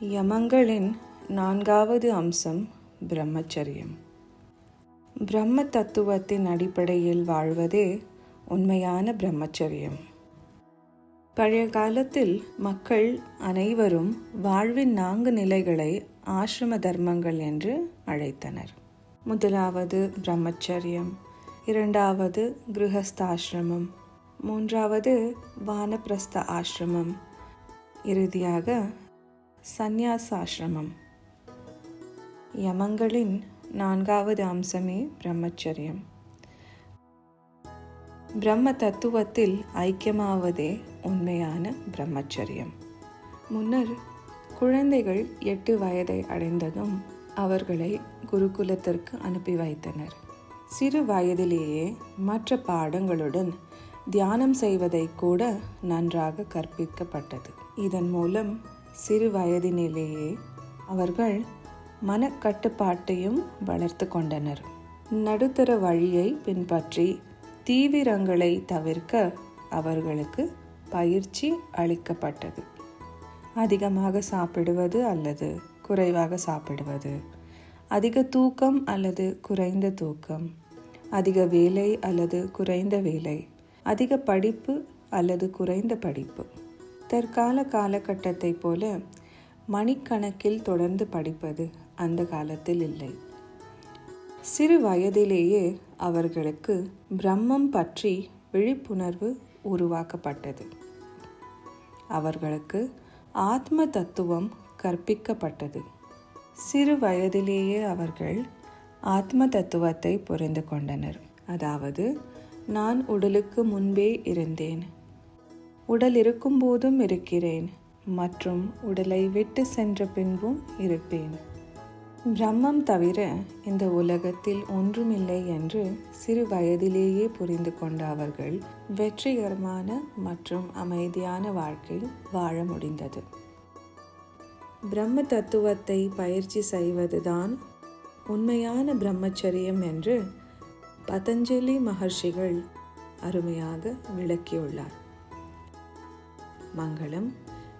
யமங்களின் நான்காவது அம்சம் பிரம்மச்சரியம். பிரம்ம தத்துவத்தின் அடிப்படையில் வாழ்வதே உண்மையான பிரம்மச்சரியம். பழைய காலத்தில் மக்கள் அனைவரும் வாழ்வின் நான்கு நிலைகளை ஆசிரம தர்மங்கள் என்று அழைத்தனர். முதலாவது பிரம்மச்சரியம் இரண்டாவது கிரகஸ்தாசிரமம் மூன்றாவது வானப்பிரஸ்த ஆசிரமம். இறுதியாக சந்நியாசாசிரமம். யமங்களின் நான்காவது அம்சமே பிரம்மச்சரியம். பிரம்ம தத்துவத்தில் ஐக்கியமாவதே உண்மையான பிரம்மச்சரியம். முன்னர் குழந்தைகள் எட்டு வயதை அடைந்ததும் அவர்களை குருகுலத்திற்கு அனுப்பி வைத்தனர். சிறு வயதிலேயே மற்ற பாடங்களுடன் தியானம் செய்வதை கூட நன்றாக கற்பிக்கப்பட்டது. இதன் மூலம் சிறு வயதினிலேயே அவர்கள் மனக்கட்டுப்பாட்டையும் வளர்த்து கொண்டனர். நடுத்தர வழியை பின்பற்றி தீவிரங்களை தவிர்க்க அவர்களுக்கு பயிற்சி அளிக்கப்பட்டது. அதிகமாக சாப்பிடுவது அல்லது குறைவாக சாப்பிடுவது அதிக தூக்கம் அல்லது குறைந்த தூக்கம் அதிக வேலை அல்லது குறைந்த வேலை அதிக படிப்பு அல்லது குறைந்த படிப்பு. தற்கால காலகட்டத்தைப் போல மணிக்கணக்கில் தொடர்ந்து படிப்பது அந்த காலத்தில் இல்லை. சிறு வயதிலேயே அவர்களுக்கு பிரம்மம் பற்றி விழிப்புணர்வு உருவாக்கப்பட்டது. அவர்களுக்கு ஆத்ம தத்துவம் கற்பிக்கப்பட்டது. சிறு வயதிலேயே அவர்கள் ஆத்ம தத்துவத்தை புரிந்து கொண்டனர். அதாவது நான் உடலுக்கு முன்பே இருந்தேன். உடல் இருக்கும்போதும் இருக்கிறேன் மற்றும் உடலை விட்டு சென்ற பின்பும் இருப்பேன். பிரம்மம் தவிர இந்த உலகத்தில் ஒன்றுமில்லை என்று சிறு வயதிலேயே புரிந்து கொண்ட அவர்கள் வெற்றிகரமான மற்றும் அமைதியான வாழ்க்கை வாழ முடிந்தது. பிரம்ம தத்துவத்தை பயிற்சி செய்வதுதான் உண்மையான பிரம்மச்சரியம் என்று பதஞ்சலி மகர்ஷிகள் அருமையாக விளக்கியுள்ளார். മംഗളം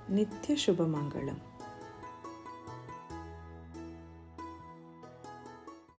നിത്യശുഭമംഗളം.